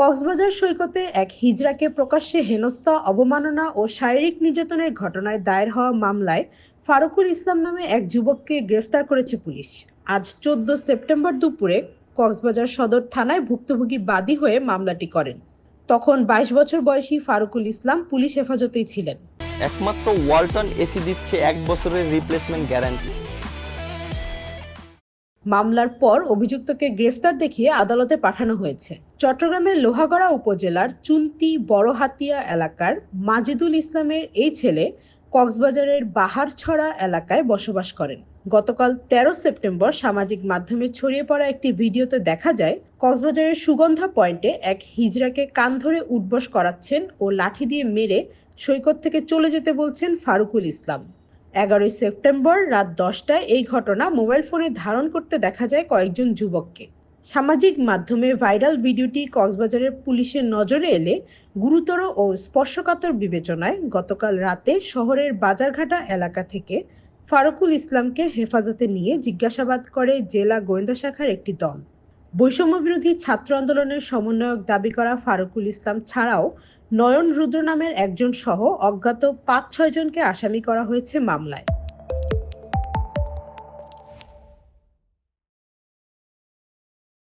কক্সবাজার সৈকতে এক হিজড়াকে প্রকাশ্যে হেনস্থা, অবমাননা ও শারীরিক নির্যাতনের ঘটনায় দায়ের হওয়া মামলায় ফারুকুল ইসলাম নামে এক যুবককে গ্রেফতার করেছে পুলিশ। আজ চোদ্দ সেপ্টেম্বর দুপুরে কক্সবাজার সদর থানায় ভুক্তভোগী বাদী হয়ে মামলাটি করেন। তখন বাইশ বছর বয়সী ফারুকুল ইসলাম পুলিশ হেফাজতেই ছিলেন। একমাত্র ওয়ালটন এসি দিচ্ছে এক বছরের রিপ্লেসমেন্ট গ্যারান্টি মামলার পর অভিযুক্তকে গ্রেফতার দেখিয়ে আদালতে পাঠানো হয়েছে। চট্টগ্রামের লোহাগড়া উপজেলার চুন্তি বড়হাতিয়া এলাকার মাজিদুল ইসলামের এই ছেলে কক্সবাজারের বাহারছড়া এলাকায় বসবাস করেন। গতকাল তেরো সেপ্টেম্বর সামাজিক মাধ্যমে ছড়িয়ে পড়া একটি ভিডিওতে দেখা যায়, কক্সবাজারের সুগন্ধা পয়েন্টে এক হিজড়াকে কান ধরে উঠবস করাচ্ছেন ও লাঠি দিয়ে মেরে সৈকত থেকে চলে যেতে বলছেন ফারুকুল ইসলাম। এগারোই সেপ্টেম্বর রাত দশটায় এই ঘটনা মোবাইল ফোনে ধারণ করতে দেখা যায় কয়েকজন যুবককে। সামাজিক মাধ্যমে ভাইরাল ভিডিওটি কক্সবাজারের পুলিশের নজরে এলে গুরুতর ও স্পর্শকাতর বিবেচনায় গতকাল রাতে শহরের বাজারঘাটা এলাকা থেকে ফারুকুল ইসলামকে হেফাজতে নিয়ে জিজ্ঞাসাবাদ করে জেলা গোয়েন্দা শাখার একটি দল। বৈষম্য বিরোধী ছাত্র আন্দোলনের সমন্বয়ক দাবি করা ফারুকুল ইসলাম ছাড়াও নয়ন রুদ্র নামের একজন সহ অজ্ঞাত পাঁচ ছয় জনকে আসামি করা হয়েছে মামলায়।